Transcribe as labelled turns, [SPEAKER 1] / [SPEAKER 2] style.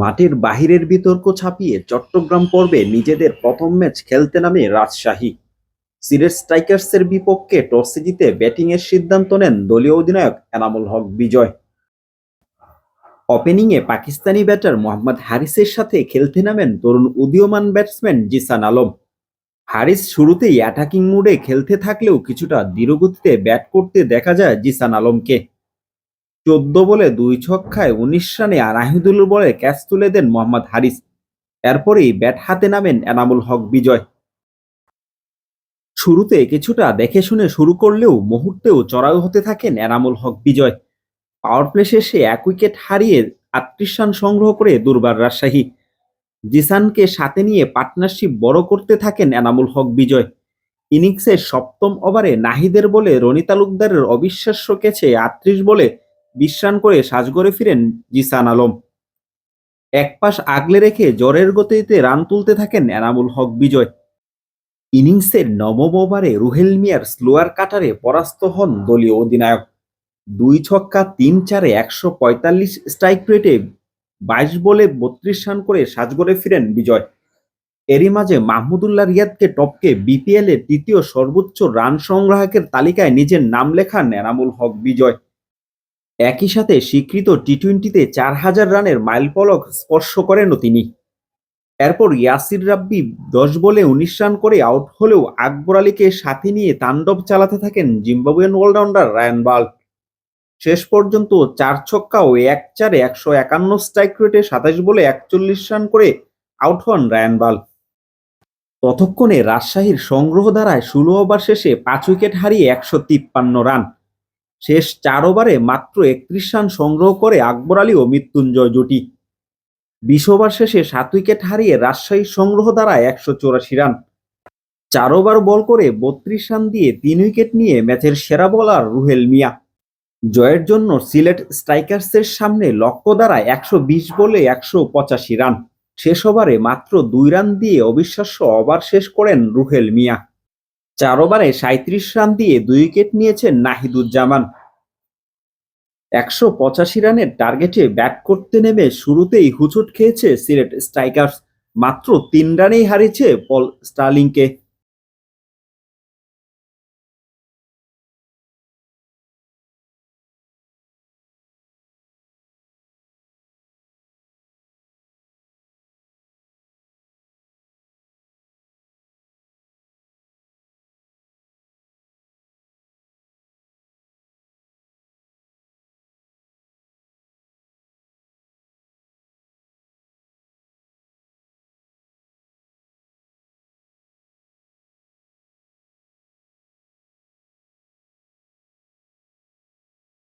[SPEAKER 1] মাঠের বাহিরের বিতর্ক ছাপিয়ে চট্টগ্রাম পর্বে নিজেদের প্রথম ম্যাচ খেলতে নামে রাজশাহী। সিলেট স্ট্রাইকার্সের বিপক্ষে টসে জিতে ব্যাটিংয়ের সিদ্ধান্ত নেন দলীয় অধিনায়ক এনামুল হক বিজয়। ওপেনিংয়ে পাকিস্তানি ব্যাটার মোহাম্মদ হারিসের সাথে খেলতে নামেন তরুণ উদীয়মান ব্যাটসম্যান জিসান আলম। হারিস শুরুতেই অ্যাটাকিং মুডে খেলতে থাকলেও কিছুটা ধীরগতিতে ব্যাট করতে দেখা যায় জিসান আলমকে। চোদ্দ বলে দুই ছক্কায় উনিশ রানে আনাহিদুল বলে ক্যাচ তুলে দেন মোহাম্মদ হারিস। এরপরেই ব্যাট হাতে নামেন এনামুল হক বিজয়। শুরুতে কিছুটা দেখে শুনে শুরু করলেও মুহূর্তেও চড়াও হতে থাকেন এনামুল হক বিজয়। পাওয়ার প্লে শেষে এক উইকেট হারিয়ে আটত্রিশ রান সংগ্রহ করে দুর্বার রাজশাহী। জিসানকে সাথে নিয়ে পার্টনারশিপ বড় করতে থাকেন এনামুল হক বিজয়। ইনিংসের সপ্তম ওভারে নাহিদের বলে রনি তালুকদারের অবিশ্বাস্য কেছে আটত্রিশ বলে বিশ রান করে সাজগড়ে ফিরেন জিসান আলম। এক পাশ আগলে রেখে জ্বরের গতিতে রান তুলতে থাকেন এনামুল হক বিজয়। ইনিংসের নবম ওভারে রুহেল মিয়ার স্লোয়ার কাটারে পরাস্ত হন দলীয় অধিনায়ক। দুই ছক্কা তিন চারে একশো পঁয়তাল্লিশ স্ট্রাইক রেটে বাইশ বলে বত্রিশ রান করে সাজগড়ে ফিরেন বিজয়। এরই মাঝে মাহমুদুল্লাহ রিয়াদকে টপকে বিপিএল এর তৃতীয় সর্বোচ্চ রান সংগ্রাহকের তালিকায় নিজের নাম লেখান এনামুল হক বিজয়। একই সাথে স্বীকৃত টি টোয়েন্টিতে চার হাজার রানের মাইলফলক স্পর্শ করেনও তিনি। এরপর ইয়াসির রাব্বি দশ বলে উনিশ রান করে আউট হলেও আকবর আলীকে সাথে নিয়ে তাণ্ডব চালাতে থাকেন জিম্বাবুয়ান অলরাউন্ডার রায়ান বাল্ট শেষ পর্যন্ত চার ছক্কা ও এক চারে একশো একান্ন স্ট্রাইক রেটে সাতাশ বলে একচল্লিশ রান করে আউট হন রায়ান বাল ততক্ষণে রাজশাহীর সংগ্রহ দ্বারায় ষোলো ওভার শেষে পাঁচ উইকেট হারিয়ে একশো তিপ্পান্ন রান। শেষ চার ওভারে মাত্র একত্রিশ রান সংগ্রহ করে আকবর আলী ও মৃত্যুঞ্জয় জুটি। বিশ ওভার শেষে সাত উইকেট হারিয়ে রাজশাহীর সংগ্রহ দ্বারায় একশো চৌরাশি রান। চার ওভার বল করে বত্রিশ রান দিয়ে তিন উইকেট নিয়ে ম্যাচের সেরা বোলার রুহেল মিয়া। জয়ের জন্য সিলেট স্ট্রাইকার্সের সামনে লক্ষ্য দ্বারা একশো বিশ বলে একশো পঁচাশি রান। শেষ ওভারে মাত্র দুই রান দিয়ে অবিশ্বাস্য ওভার শেষ করেন রুহেল মিয়া। চার ওভারে সাঁত্রিশ রান দিয়ে দুই উইকেট নিয়েছেন নাহিদুজ্জামান। একশো পঁচাশি রানের টার্গেটে ব্যাট করতে নেমে শুরুতেই হুচুট খেয়েছে সিলেট স্ট্রাইকার্স। মাত্র তিন রানেই হারিয়েছে পল স্টার্লিংকে।